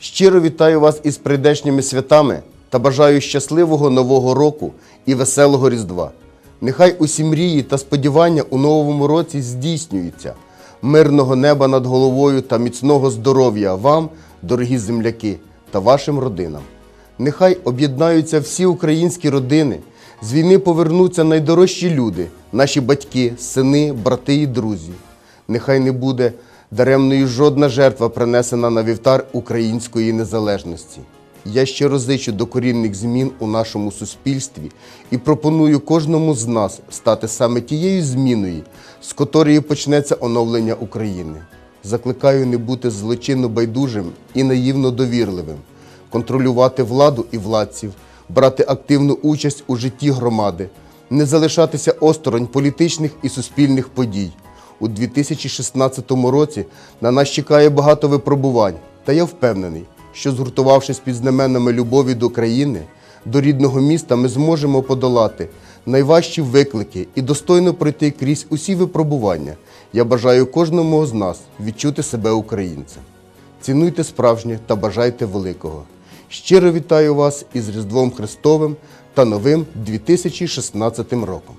Щиро вітаю вас із прийдешніми святами та бажаю щасливого нового року і веселого Різдва. Нехай усі мрії та сподівання у новому році здійснюються. Мирного неба над головою та міцного здоров'я вам, дорогі земляки, та вашим родинам. Нехай об'єднаються всі українські родини. З війни повернуться найдорожчі люди, наші батьки, сини, брати і друзі. Нехай не буде даремною жодна жертва принесена на вівтар української незалежності. Я щиро зичу докорінних змін у нашому суспільстві і пропоную кожному з нас стати саме тією зміною, з котрої почнеться оновлення України. Закликаю не бути злочинно байдужим і наївно довірливим, контролювати владу і владців, брати активну участь у житті громади, не залишатися осторонь політичних і суспільних подій. У 2016 році на нас чекає багато випробувань, та я впевнений, що згуртувавшись під знаменами любові до країни, до рідного міста, ми зможемо подолати найважчі виклики і достойно пройти крізь усі випробування. Я бажаю кожному з нас відчути себе українцем. Цінуйте справжнє та бажайте великого. Щиро вітаю вас із Різдвом Христовим та новим 2016 роком.